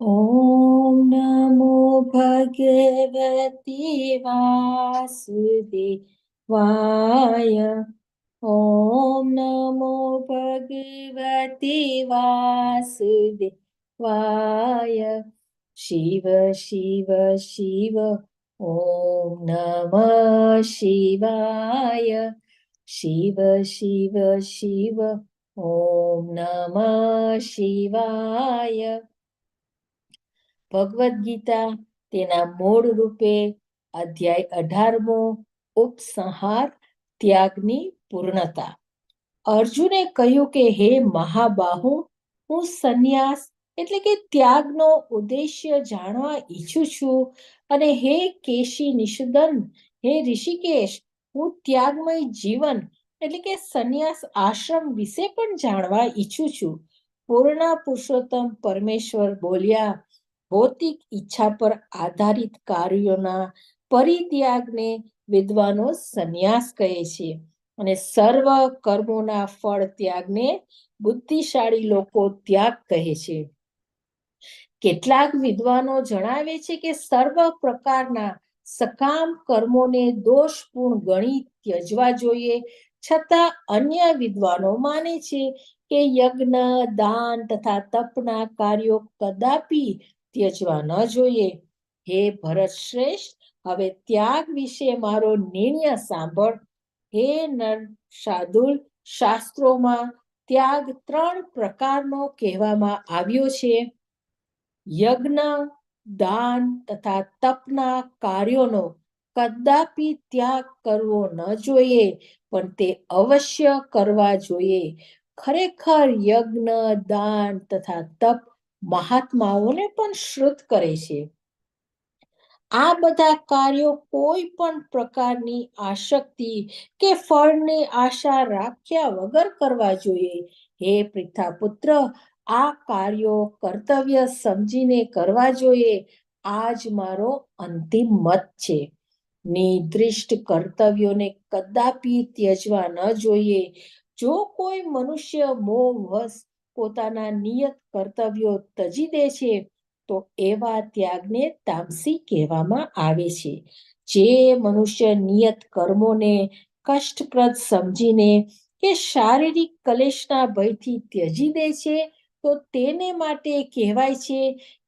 ॐ नमो भगवति वासुदेवाय ॐ नमो भगवति वासुदेवाय शिव शिव शिव ॐ नमः शिवाय शिव शिव शिव ॐ नमः शिवाय ભગવદ્ ગીતા તેના મૂળ રૂપે અધ્યાય અઢારમો ઉપસંહાર ત્યાગની પૂર્ણતા. અર્જુને કહ્યું કે, હે મહાબાહુ, હું સંન્યાસ એટલે કે ત્યાગનો ઉદ્દેશ્ય જાણવા ઈચ્છું છું અને હે કેશી નિષુદન, હે ઋષિકેશ, હું ત્યાગમય જીવન એટલે કે સંન્યાસ આશ્રમ વિશે પણ જાણવા ઈચ્છું છું. પૂર્ણ પુરુષોત્તમ પરમેશ્વર બોલ્યા ભૌતિક ઈચ્છા પર આધારિત કાર્યોના પરિત્યાગને વિદ્વાનો સંન્યાસ કહે છે. અને સર્વ કર્મોના ફળ ત્યાગને બુદ્ધિશાળી લોકો ત્યાગ કહે છે. કેટલાક વિદ્વાનો જણાવે છે કે સર્વ પ્રકારના સકામ કર્મોને દોષપૂર્ણ ગણી ત્યજવા જોઈએ, છતાં અન્ય વિદ્વાનો માને છે કે યજ્ઞ, દાન તથા તપના કાર્યો કદાપી ત્યજવા ન જોઈએ. હે ભરત શ્રેષ્ઠ, હવે ત્યાગ વિશે મારો નિર્ણય સાંભળ. હે નર સાદુલ શાસ્ત્રોમાં ત્યાગ ત્રણ પ્રકારનો કહેવામાં આવ્યો છે. યજ્ઞ, દાન તથા તપના કાર્યોનો કદાપી ત્યાગ કરવો ન જોઈએ, પણ તે અવશ્ય કરવા જોઈએ. ખરેખર યજ્ઞ, દાન તથા તપ મહાત્માઓને પણ શ્રુત કરે છે. આ બધા કાર્યો કોઈ પણ પ્રકારની આશક્તિ કે ફળની આશા રાખ્યા વગર કરવા જોઈએ. હે પૃથા પુત્ર આ કાર્યો કર્તવ્ય સમજીને કરવા જોઈએ. આ જ મારો અંતિમ મત છે. નિર્દિષ્ટ કર્તવ્યોને કદાપી ત્યજવા ન જોઈએ. જો કોઈ મનુષ્ય મોહવશ પોતાના નિયત કર્તવ્યો તજી દે છે, તો એવા ત્યાગને તામસી કહેવામાં આવે છે. જે મનુષ્ય નિયત કર્મોને કષ્ટપ્રદ સમજીને કે શારીરિક કલેશના ભયથી ત્યજી દે છે, તો તેને માટે કહેવાય છે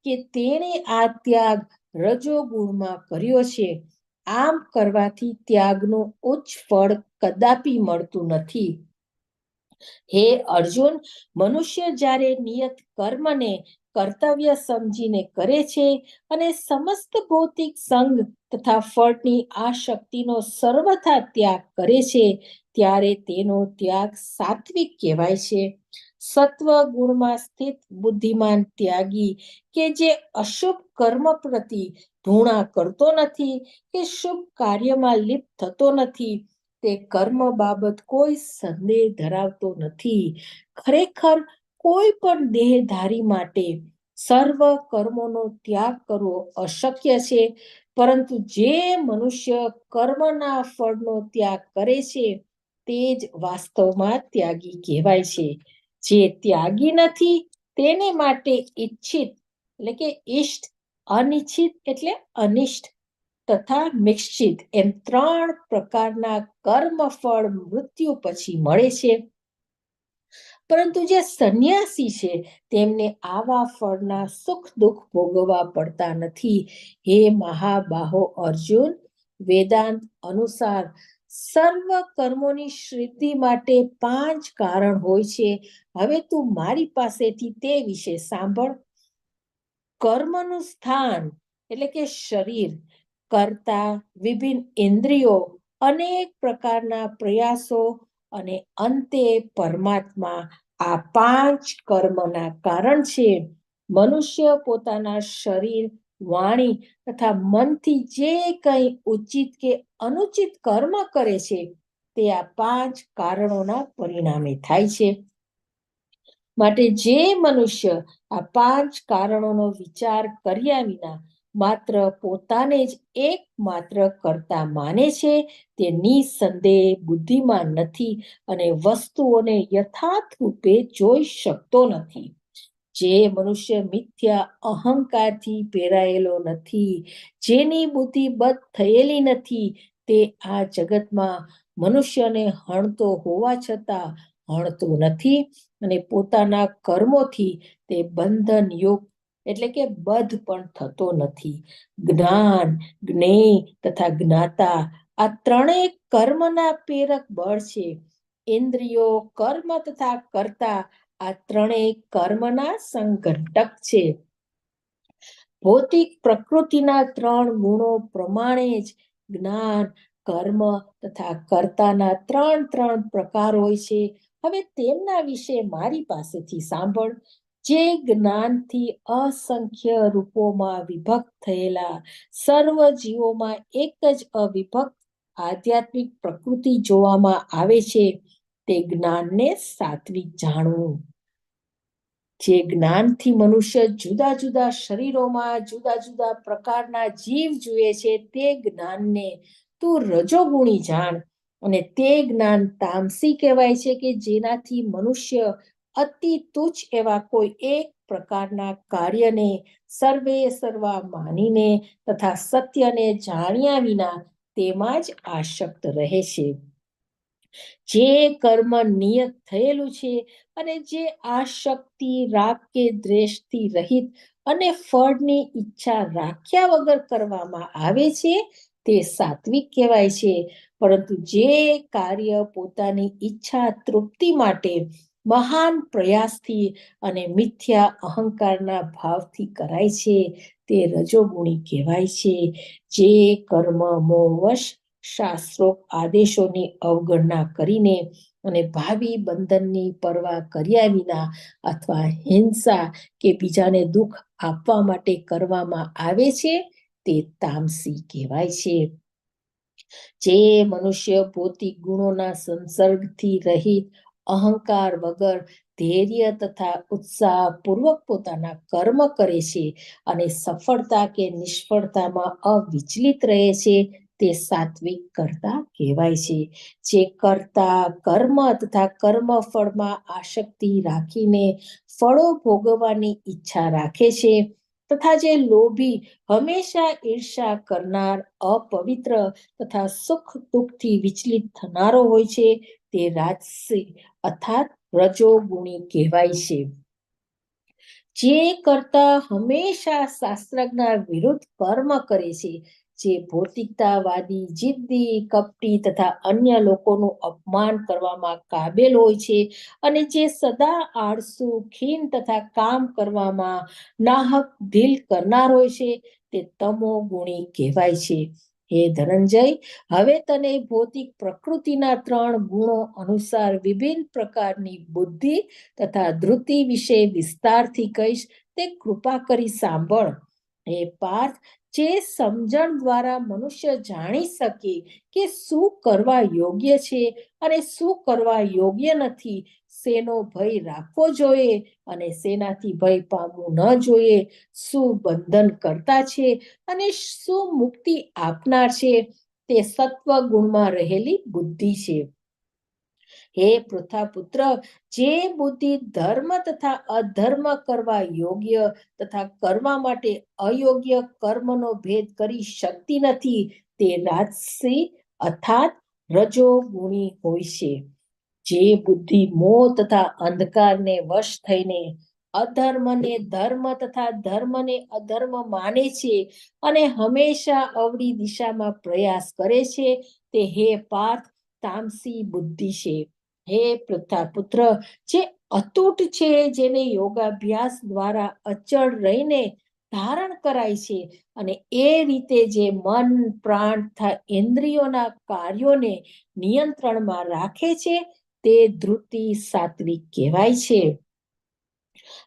કે તેણે આ ત્યાગ રજોગુણમાં કર્યો છે. આમ કરવાથી ત્યાગનું ઉચ્ચ ફળ કદાપી મળતું નથી. હે અર્જુન, મનુષ્ય જ્યારે નિયત કર્મને કર્તવ્ય સમજીને કરે છે અને સમસ્ત ભૌતિક સંગ તથા ફળની આ શક્તિનો સર્વથા ત્યાગ કરે છે, ત્યારે તેનો ત્યાગ સાત્વિક કહેવાય છે. સત્વ ગુણમાં સ્થિત બુદ્ધિમાન ત્યાગી કે જે અશુભ કર્મ પ્રતિ ધૂણા કરતો નથી કે શુભ કાર્યમાં લિપ્ત થતો નથી તે કર્મ બાબત કોઈ સંદેહ ધરાવતો નથી. ખરેખર કોઈ પણ દેહધારી માટે સર્વ કર્મોનો ત્યાગ કરવો અશક્ય છે. પરંતુ જે મનુષ્ય કર્મના ફળનો ત્યાગ કરે છે, તે જ વાસ્તવમાં ત્યાગી કહેવાય છે. જે ત્યાગી નથી, તેને માટે ઈચ્છિત એટલે કે ઈષ્ટ, અનિચ્છિત એટલે અનિષ્ટ તથા નિશ્ચિત એમ ત્રણ પ્રકારના કર્મફળ મૃત્યુ પછી મળે છે. પરંતુ જે સંન્યાસી છે, તેમને આવા ફળના સુખ દુઃખ ભોગવવા પડતા નથી. હે મહાબાહો અર્જુન, વેદાંત અનુસાર સર્વ કર્મોની સિદ્ધિ માટે પાંચ કારણ હોય છે. હવે તું મારી પાસેથી તે વિશે સાંભળ. કર્મનું સ્થાન એટલે કે શરીર કરતા, વિભિન્ન ઇન્દ્રિયો અનેક પ્રકારના પ્રયાસો અને અંતે પરમાત્મા આ પાંચ કર્મના કારણ છે. મનુષ્ય પોતાના શરીર, વાણી તથા મનથી જે કંઈ ઉચિત કે અનુચિત કર્મ કરે છે, તે આ પાંચ કારણોના પરિણામે થાય છે. માટે જે મનુષ્ય આ પાંચ કારણોનો વિચાર કર્યા વિના માત્ર પોતાને જ એક માત્ર કરતા માને છે તે નિસંદેહ બુદ્ધિમાન નથી અને વસ્તુઓને યથાર્થ રૂપે જોઈ શકતો નથી. જે મનુષ્ય મિથ્યા અહંકારથી પેરાયેલો નથી, જેની બુદ્ધિ બદ થયેલી નથી, તે આ જગતમાં મનુષ્યને હણતો હોવા છતાં હણતો નથી અને પોતાના કર્મોથી તે બંધન યુગ એટલે કે બધ પણ થતો નથી. જ્ઞાન, જ્ઞેય તથા જ્ઞાતા આ ત્રણેય કર્મના પ્રેરક બળ છે. ઇન્દ્રિયો, કર્મ તથા કર્તા આ ત્રણેય કર્મના સંઘટક છે. ભૌતિક પ્રકૃતિના ત્રણ ગુણો પ્રમાણે જ જ્ઞાન, કર્મ તથા કર્તાના ત્રણ ત્રણ પ્રકાર હોય છે. હવે તેમના વિશે મારી પાસેથી સાંભળ. જે જ્ઞાનથી અસંખ્ય રૂપોમાં વિભક્ત થયેલા સર્વ જીવોમાં એક જ અવિભક્ત આધ્યાત્મિક પ્રકૃતિ જોવામાં આવે છે, તે જ્ઞાનને સાત્વિક જાણવું. જે જ્ઞાનથી મનુષ્ય જુદા જુદા શરીરોમાં જુદા જુદા પ્રકારના જીવ જુએ છે, તે જ્ઞાનને તું રજોગુણી જાણ. અને તે જ્ઞાન તામસી કહેવાય છે કે જેનાથી મનુષ્ય અતિ તુચ્છ એવા કોઈ એક પ્રકારના કાર્યને સર્વે સર્વા માનીને તથા સત્યને જાણ્યા વિના તેમાં જ આશક્ત રહે છે. જે કર્મ નિયત થયેલું છે અને જે આ શક્તિ રાગ કે દ્વેષથી રહિત અને ફળની ઈચ્છા રાખ્યા વગર કરવામાં આવે છે તે સાત્વિક કહેવાય છે. પરંતુ જે કાર્ય પોતાની ઈચ્છા તૃપ્તિ માટે મહાન પ્રયાસથી અને મિથ્યા અહંકારના ભાવથી કરાય છે તે રજોગુણી કહેવાય છે. જે કર્મ મોવશ શાસ્ત્રો, આદેશોની અવગણના કરીને અને ભાવિ બંધનની પરવા કર્યા વિના અથવા હિંસા કે બીજાને દુઃખ આપવા માટે કરવામાં આવે છે તે તામસી કહેવાય છે. જે મનુષ્ય ભૌતિક ગુણોના સંસર્ગથી રહિત અહંકાર વગર ધૈર્ય તથા ઉત્સાહ પૂર્વક પોતાના કર્મ કરે છે અને સફળતા કે નિષ્ફળતામાં અવિચલિત રહે છે તે સાત્વિક કરતા કહેવાય છે. જે કરતા કર્મ તથા કર્મ ફળમાં આસક્તિ રાખીને ફળો ભોગવવાની ઈચ્છા રાખે છે તથા જે લોભી હંમેશા ઈર્ષા કરનાર અપવિત્ર તથા સુખ દુઃખથી વિચલિત થનારો હોય છે તે રાજસી અર્થાત રજોગુણી કહેવાય છે. જે કરતા હંમેશા શાસ્ત્રજ્ઞ વિરુદ્ધ કર્મ કરે છે, જે ભૌતિકતાવાદી, જિદ્દી, કપટી તથા અન્ય લોકોનું અપમાન કરવામાં કાબેલ હોય છે અને જે સદા આળસુ, ખીન તથા કામ કરવામાં નાહક, દિલ કરનાર હોય છે, તે તમો ગુણી કહેવાય છે. હે ધનંજય, હવે તને ભૌતિક પ્રકૃતિના ત્રણ ગુણો અનુસાર વિભિન્ન પ્રકારની બુદ્ધિ તથા ધૃતિ વિશે વિસ્તારથી કહીશ, તે કૃપા કરી સાંભળ. હે પાર્થ, જે સમજણ દ્વારા મનુષ્ય જાણી શકે કે શું કરવા યોગ્ય છે અને શું કરવા યોગ્ય નથી શેનો ભય રાખવો જોઈએ અને શેનાથી ભય પામવું ન જોઈએ. શું બંધન કરતા છે અને શું મુક્તિ આપનાર છે તે સત્વ ગુણમાં રહેલી બુદ્ધિ છે. હે પૃથા પુત્ર જે બુદ્ધિ ધર્મ તથા અધર્મ કરવા યોગ્ય તથા કરવા માટે અયોગ્ય કર્મનો ભેદ કરી શકતી નથી, તે રાજસી અર્થાત રજો ગુણી હોય છે. જે બુદ્ધિ મોહ તથા અંધકારને વશ થઈને અધર્મને ધર્મ તથા ધર્મને અધર્મ માને છે અને હંમેશા અવળી દિશામાં પ્રયાસ કરે છે, તે હે પાર્થ તામસી બુદ્ધિ છે. હે પૃથા પુત્ર જે અતૂટ છે, જેને યોગાભ્યાસ દ્વારા અચળ રહીને ધારણ કરાય છે અને એ રીતે જે મન, પ્રાણ તથા ઇન્દ્રિયોના કાર્યોને નિયંત્રણમાં રાખે છે તે ધૃતિ સાત્વિક કહેવાય છે.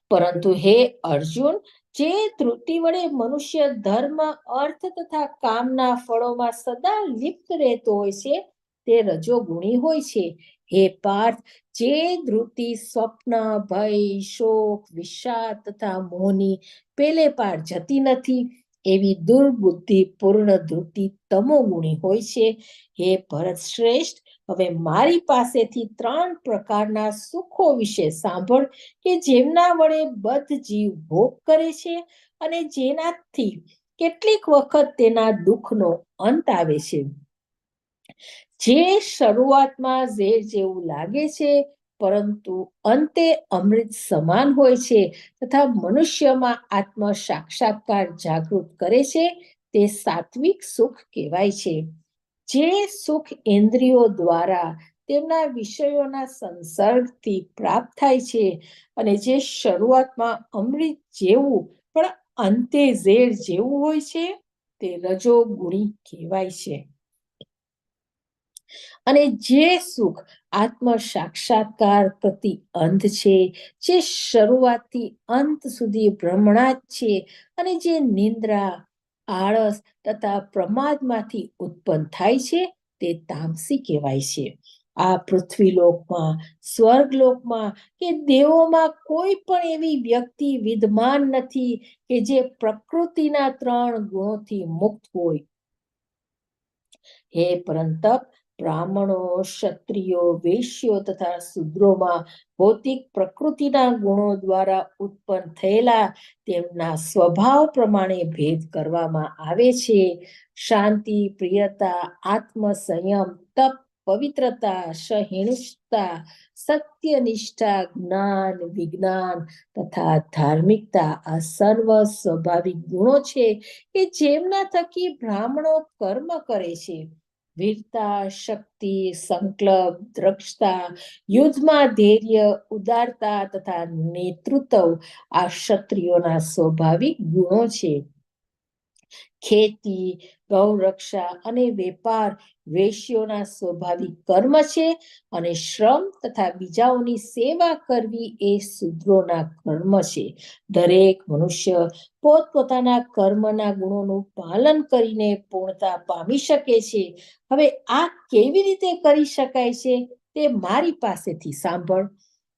પરંતુ હે અર્જુન, જે ધૃતિ વડે મનુષ્ય ધર્મ, અર્થ તથા કામના ફળોમાં સદા લિપ્ત રહેતો હોય છે, તે રજોગુણી હોય છે. હે પાર્થ, જે ધૃતિ સ્વપ્ન, ભય, શોક, વિષાદ તથા મોહની પેલે પાર જતી નથી, એવી દુર્બુદ્ધિ પૂર્ણ ધૃતિ તમો ગુણી હોય છે. હે ભરત શ્રેષ્ઠ હવે મારી પાસેથી ત્રણ પ્રકારના સુખો વિશે સાંભળ કે જેમના વડે બધ જીવ ભોગ કરે છે અને જેનાથી કેટલીક વખત તેના દુઃખનો અંત આવે છે. જે શરૂઆતમાં ઝેર જેવું લાગે છે, પરંતુ અંતે અમૃત સમાન હોય છે તથા મનુષ્યમાં આત્મ સાક્ષાત્કાર જાગૃત કરે છે, તે સાત્વિક સુખ કહેવાય છે. જે સુખ ઇન્દ્રિયો દ્વારા તેમના વિષયોના સંસર્ગથી પ્રાપ્ત થાય છે અને જે શરૂઆતમાં અમૃત જેવું પણ અંતે ઝેર જેવું હોય છે, તે રજો ગુણી કહેવાય છે. અને જે સુખ આત્મ સાક્ષાત્કાર પ્રતિ અંત છે, જે શરૂઆતથી અંત સુધી ભ્રમણા છે અને જે નિંદ્રા આળસ તથા પ્રમાદમાંથી ઉત્પન્ન થાય છે તે તામસી કહેવાય છે. આ પૃથ્વીલોકમાં સ્વર્ગલોકમાં કે દેવોમાં કોઈ પણ એવી વ્યક્તિ વિદ્યમાન નથી કે જે પ્રકૃતિના ત્રણ ગુણોથી મુક્ત હોય. હે પરંતપ બ્રાહ્મણો, ક્ષત્રિયો, વૈશ્યો તથા શુદ્રોમાં ભૌતિક પ્રકૃતિના ગુણો દ્વારા ઉત્પન્ન થયેલા તેમના સ્વભાવ પ્રમાણે ભેદ કરવામાં આવે છે. શાંતિ, પ્રિયતા આત્મ સંયમ તપ, પવિત્રતા, સહિષ્ણુતા, સત્યનિષ્ઠા, જ્ઞાન, વિજ્ઞાન તથા ધાર્મિકતા આ સર્વ સ્વાભાવિક ગુણો છે કે જેમના થકી બ્રાહ્મણો કર્મ કરે છે. વીરતા શક્તિ સંકલ્પ દ્રક્ષતા યુદ્ધમાં ધૈર્ય ઉદારતા તથા નેતૃત્વ આ ક્ષત્રિયોના સ્વાભાવિક ગુણો છે. ખેતી, ગૌરક્ષા અને વેપાર વેશ્યોના સ્વાભાવિક કર્મ છે અને શ્રમ તથા બીજાઓની સેવા કરવી એ શુદ્રોના કર્મ છે. દરેક મનુષ્ય પોતપોતાના કર્મના ગુણોનું પાલન કરીને પૂર્ણતા પામી શકે છે. હવે આ કેવી રીતે કરી શકાય છે તે મારી પાસેથી સાંભળ.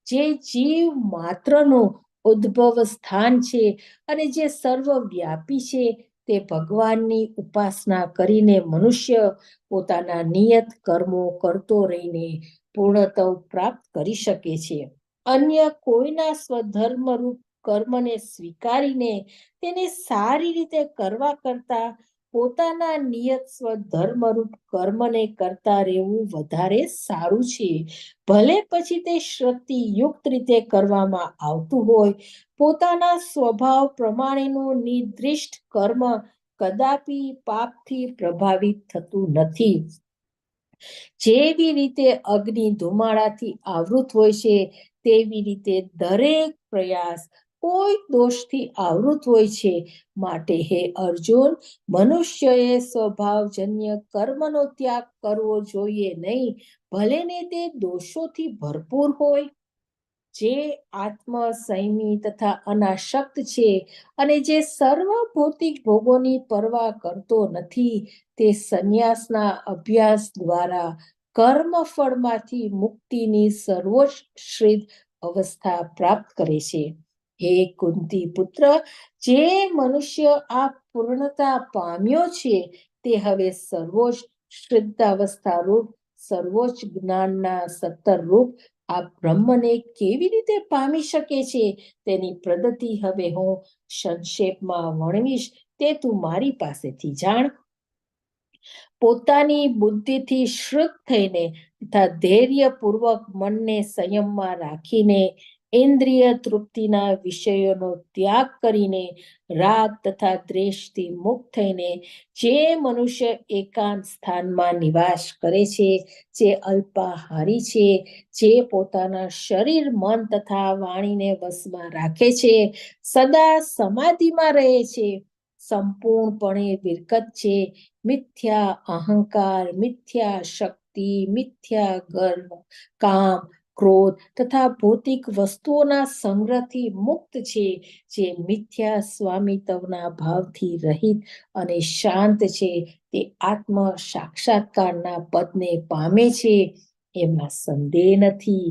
જે જીવ માત્રનું ઉદ્ભવ સ્થાન છે અને જે સર્વવ્યાપી છે તે ભગવાનની ઉપાસના કરીને મનુષ્ય પોતાના નિયત કર્મો કરતો રહીને પૂર્ણત્વ પ્રાપ્ત કરી શકે છે. અન્ય કોઈના સ્વધર્મરૂપ કર્મને સ્વીકારીને તેને સારી રીતે કરવા કરતા પોતાના નિયત સ્વધર્મરૂપ કર્મને કરતા રહેવું વધારે સારું છે. ભલે પછી તે શ્રદ્ધિ યુક્ત રીતે કરવામાં આવતું હોય, પોતાના સ્વભાવ પ્રમાણેનું નિર્દિષ્ટ કર્મ કદાપી પાપથી પ્રભાવિત થતું નથી. જેવી રીતે અગ્નિ ધુમાડાથી આવૃત હોય છે, તેવી રીતે દરેક પ્રયાસ કોઈ દોષથી આવૃત હોય છે. માટે હે અર્જુન, મનુષ્યએ સ્વભાવજન્ય કર્મનો ત્યાગ કરવો જોઈએ નહીં. ભલે ને તે દોષોથી ભરપૂર હોય. જે આત્મ તથા અનાશક્ત છે અને જે સર્વ ભૌતિક ભોગોની પરવા કરતો નથી, તે સંન્યાસના અભ્યાસ દ્વારા કર્મ ફળમાંથી મુક્તિની સર્વોચ્છ અવસ્થા પ્રાપ્ત કરે છે. હે કુંતી પુત્ર, જે મનુષ્ય આ પૂર્ણતા પામ્યો છે, તે હવે સર્વોચ્ચ શ્રદ્ધાવસ્થા રૂપ સર્વોચ્ચ જ્ઞાનના સત્તર રૂપ આ બ્રહ્મને કેવી રીતે પામી શકે છે? તેની પ્રગતિ હવે હું સંક્ષેપમાં વર્ણવીશ. તે તું મારી પાસેથી જાણ. પોતાની બુદ્ધિથી શ્રુત થઈને તથા ધૈર્યપૂર્વક મનને સંયમમાં રાખીને ઇન્દ્રિય તૃપ્તિના વિષયોનો ત્યાગ કરીને રાગ તથા દ્વેષથી મુક્ત થઈને જે મનુષ્ય એકાંત સ્થાનમાં નિવાસ કરે છે, જે અલ્પાહારી છે, જે પોતાના શરીર, મન તથા વાણીને વશમાં રાખે છે, સદા સમાધિમાં રહે છે. સંપૂર્ણપણે વિરકત છે. મિથ્યા અહંકાર, મિથ્યા શક્તિ, મિથ્યા ગર્વ કામ ક્રોધ તથા ભૌતિક વસ્તુઓના સંગ્રહથી મુક્ત છે, જે મિથ્યા સ્વામિત્વના ભાવથી રહિત અને શાંત છે. તે આત્મ સાક્ષાત્કારના પદને પામે છે એમાં સંદેહ નથી.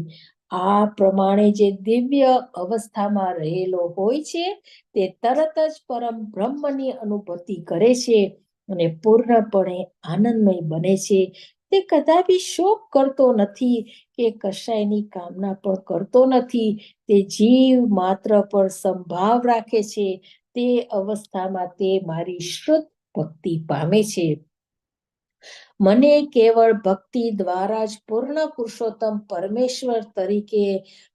આ પ્રમાણે જે દિવ્ય અવસ્થામાં રહેલો હોય છે, તે તરત જ પરમ બ્રહ્મની અનુભૂતિ કરે છે અને પૂર્ણપણે આનંદમય બને છે. તે કદાપી શોક કરતો નથી કે કશાયની કામના પણ કરતો નથી. તે જીવ માત્ર પર સંભાવ રાખે છે. તે અવસ્થામાં તે મારી શ્રુત ભક્તિ પામે છે. મને કેવળ ભક્તિ દ્વારા જ પૂર્ણ પુરુષોત્તમ પરમેશ્વર તરીકે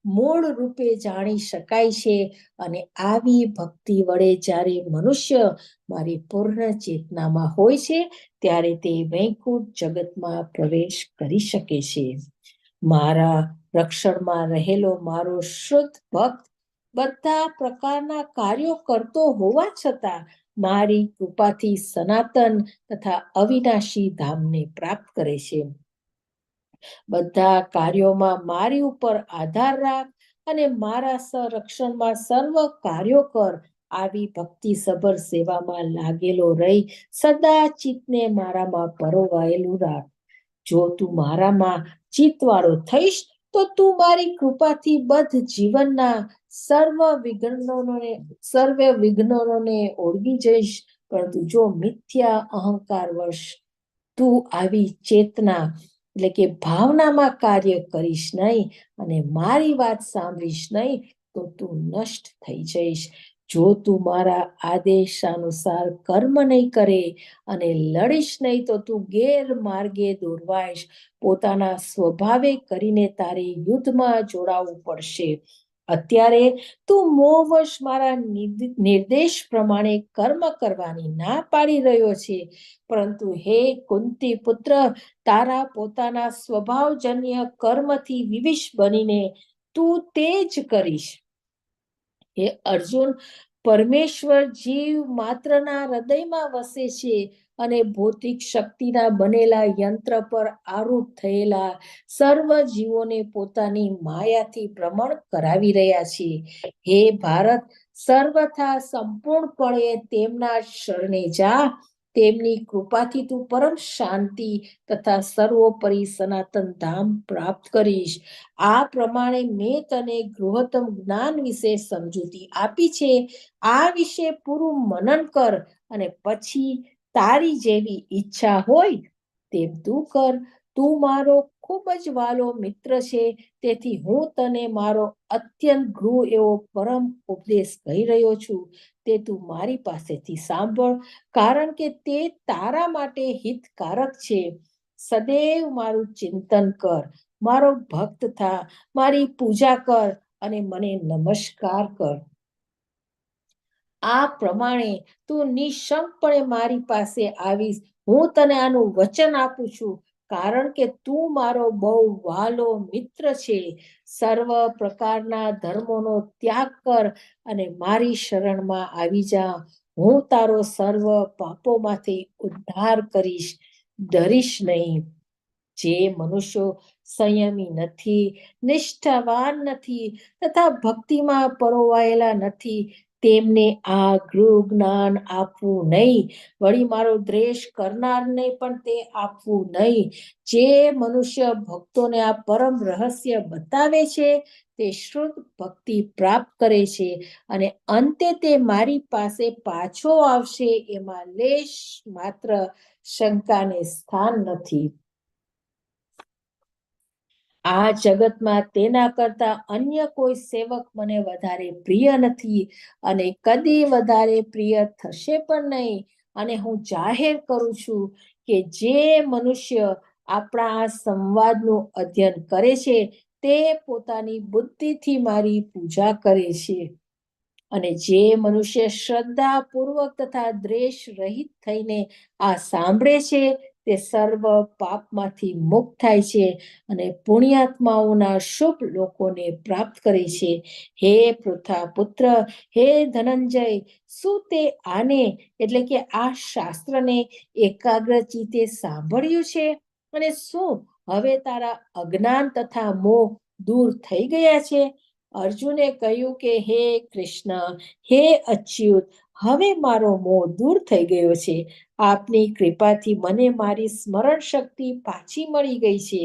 મૂળ રૂપે જાણી શકાય છે અને આવી ભક્તિ વડે જ્યારે મનુષ્ય મારી પૂર્ણ ચેતનામાં હોય છે, ત્યારે તે વૈકુંઠ જગતમાં પ્રવેશ કરી શકે છે. મારા રક્ષણમાં રહેલો મારો શુદ્ધ ભક્ત બધા પ્રકારના કાર્યો કરતો હોવા છતાં મારી કૃપાથી સનાતન તથા અવિનાશી ધામને પ્રાપ્ત કરે છે. બધા કાર્યોમાં મારી ઉપર આધાર રાખ અને મારા સંરક્ષણમાં સર્વ કાર્યો કર. આવી ભક્તિ સભર સેવામાં લાગેલો રહી સદા ચિત્તને મારામાં પરોવાયેલું રાખ. જો તું મારામાં ચિત્તવાળો થઈશ તો તું મારી કૃપાથી બધ જીવનના સર્વ વિઘ્નોને સર્વ વિઘ્નોને ઓળગી જઈશ. પરંતુ જો મિથ્યા અહંકાર વશ તું આવી ચેતના, એટલે કે ભાવનામાં કાર્ય કરીશ નહીં અને મારી વાત સાંભળીશ નહીં, તો તું નષ્ટ થઈ જઈશ. જો તું મારા આદેશ અનુસાર કર્મ નહીં કરે અને લડીશ નહીં, તો તું ગેરમાર્ગે દોરવાઈશ. પોતાના સ્વભાવે કરીને તારે યુદ્ધમાં જોડાવું પડશે. અત્યારે તું મોહવશ મારા નિર્દેશ પ્રમાણે કર્મ કરવાની ના પાડી રહ્યો છે. પરંતુ હે કુંતી પુત્ર, તારા પોતાના સ્વભાવજન્ય કર્મથી વિવિશ બનીને તું તે જ કરીશ. હે અર્જુન, પરમેશ્વર જીવ માત્રના હૃદયમાં વસે છે અને ભૌતિક શક્તિના બનેલા યંત્ર પર આરૂઢ થયેલા સર્વ જીવોને પોતાની માયાથી ભ્રમણ કરાવી રહ્યા છે. હે ભારત, સર્વથા સંપૂર્ણપણે તેમના શરણે જા. તેમની કૃપાથી તું પરમ શાંતિ તથા સર્વોપરી સનાતન ધામ પ્રાપ્ત કરીશ. આ પ્રમાણે મેં તને ગૃહતમ જ્ઞાન વિશે સમજૂતી આપી છે. આ વિશે પૂરું મનન કર અને પછી તારી જેવી ઈચ્છા હોય તેમ તું કર. તું મારો ખૂબ જ વાલો મિત્ર છે. તેથી હું તને મારો અત્યંત ગૃહ એવો પરમ ઉપદેશ કહી રહ્યો છું. તે તું મારી પાસેથી સાંભળ, કારણ કે તે તારા માટે હિતકારક છે. સદૈવ મારું ચિંતન કર, મારો ભક્ત થા, મારી પૂજા કર અને મને નમસ્કાર કર. આ પ્રમાણે તું નિશંકપણે મારી પાસે આવીશ. હું તને આનું વચન આપું છું. કારણ કે તું મારો બહુ વાલો મિત્ર છે. સર્વ પ્રકારના ધર્મોનો ત્યાગ કર અને મારી શરણમાં આવી જા. હું તારો સર્વ પાપોમાંથી ઉદ્ધાર કરીશ. ડરીશ નહીં. જે મનુષ્યો સંયમી નથી, નિષ્ઠાવાન નથી તથા ભક્તિમાં પરોવાયેલા નથી તેમને આ ગૃહ જ્ઞાન આપવું નહીં. વળી મારો દ્વેષ કરનારને પણ તે આપવું નહીં. જે મનુષ્ય ભક્તોને આ પરમ રહસ્ય બતાવે છે, તે શુદ્ધ ભક્તિ પ્રાપ્ત કરે છે અને અંતે તે મારી પાસે પાછો આવશે. એમાં લેશ માત્ર શંકાને સ્થાન નથી. આ જગતમાં તેના કરતા અન્ય કોઈ સેવક મને વધારે પ્રિય નથી અને કદી વધારે પ્રિય થશે પણ નહીં. અને હું જાહેર કરું છું કે જે મનુષ્ય આપણા આ સંવાદનું અધ્યયન કરે છે, તે પોતાની બુદ્ધિથી મારી પૂજા કરે છે. અને જે મનુષ્ય શ્રદ્ધાપૂર્વક તથા દ્વેષ રહિત થઈને આ સાંભળે છે તે સર્વ પાપમાંથી મુક્ત થાય છે અને પુણ્યાત્માઓના શુભ લોકોને પ્રાપ્ત કરે છે. હે પૃથા પુત્ર હે ધનંજય, શું તે આને, એટલે કે આ શાસ્ત્રને એકાગ્ર સાંભળ્યું છે? અને શું હવે તારા અજ્ઞાન તથા મોહ દૂર થઈ ગયા છે? અર્જુને કહ્યું કે, હે કૃષ્ણ, હે અચ્યુત હવે મારો મોહ દૂર થઈ ગયો છે. આપની કૃપાથી મને મારી સ્મરણ શક્તિ પાછી મળી ગઈ છે.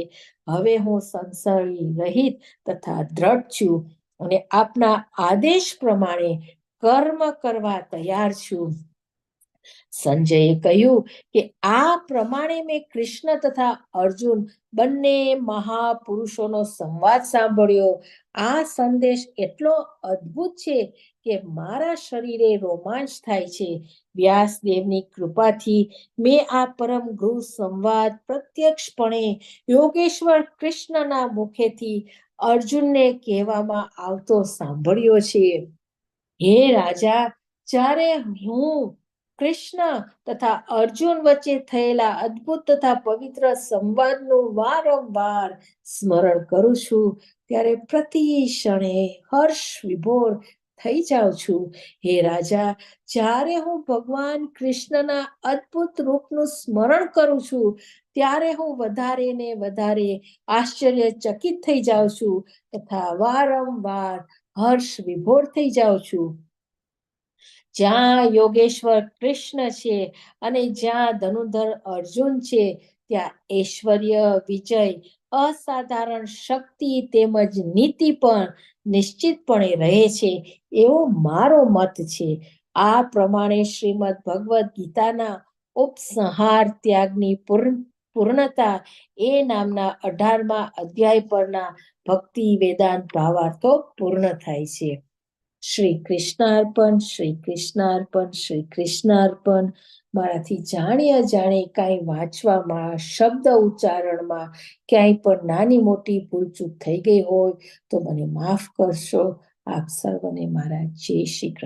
હવે હું સંસારી રહિત તથા દ્રઢ છું અને આપના આદેશ પ્રમાણે કર્મ કરવા તૈયાર છું. સંજયે કહ્યું કે આ પ્રમાણે મેં કૃષ્ણ તથા અર્જુન બંને મહાપુરુષોનો સંવાદ સાંભળ્યો. આ સંદેશ એટલો અદ્ભુત છે કે મારા શરીરે રોમાંચ થાય છે. વ્યાસદેવની કૃપાથી મેં આ પરમ ગૃહ સંવાદ પ્રત્યક્ષપણે યોગેશ્વર કૃષ્ણના મુખેથી અર્જુનને કહેવામાં આવતો સાંભળ્યો છે. હે રાજા, જ્યારે હું કૃષ્ણ તથા અર્જુન વચ્ચે થયેલા અદ્ભુત તથા પવિત્ર સંવાદનું વારંવાર સ્મરણ કરું છું, ત્યારે પ્રતિ ક્ષણે હર્ષ વિભોર થઈ જાઉં છું. હે રાજા, જ્યારે હું ભગવાન કૃષ્ણના અદ્ભુત રૂપનું સ્મરણ કરું છું, ત્યારે હું વધારે ને વધારે આશ્ચર્યચકિત થઈ જાઉં છું તથા વારંવાર હર્ષ વિભોર થઈ જાઉં છું. જ્યાં યોગેશ્વર કૃષ્ણ છે અને જ્યાં ધનુધર અર્જુન છે, ત્યાં ઐશ્વર્ય વિજય, અસાધારણ શક્તિ તેમજ નીતિ પણ નિશ્ચિતપણે રહે છે, એવો મારો મત છે. આ પ્રમાણે શ્રીમદ ભગવદ્ ગીતાના ઉપસંહાર ત્યાગની પૂર્ણતા એ નામના અઢારમા અધ્યાય પરના ભક્તિ વેદાંત ભાવાર્થો પૂર્ણ થાય છે. શ્રી કૃષ્ણાર્પણ શ્રી કૃષ્ણાર્પણ શ્રી કૃષ્ણાર્પણ મારાથી જાણી અજાણે કાંઈ વાંચવામાં, શબ્દ ઉચ્ચારણમાં ક્યાંય પણ નાની મોટી ભૂલચૂક થઈ ગઈ હોય તો મને માફ કરશો. આપ સર્વને મારા જય શ્રી કૃષ્ણ.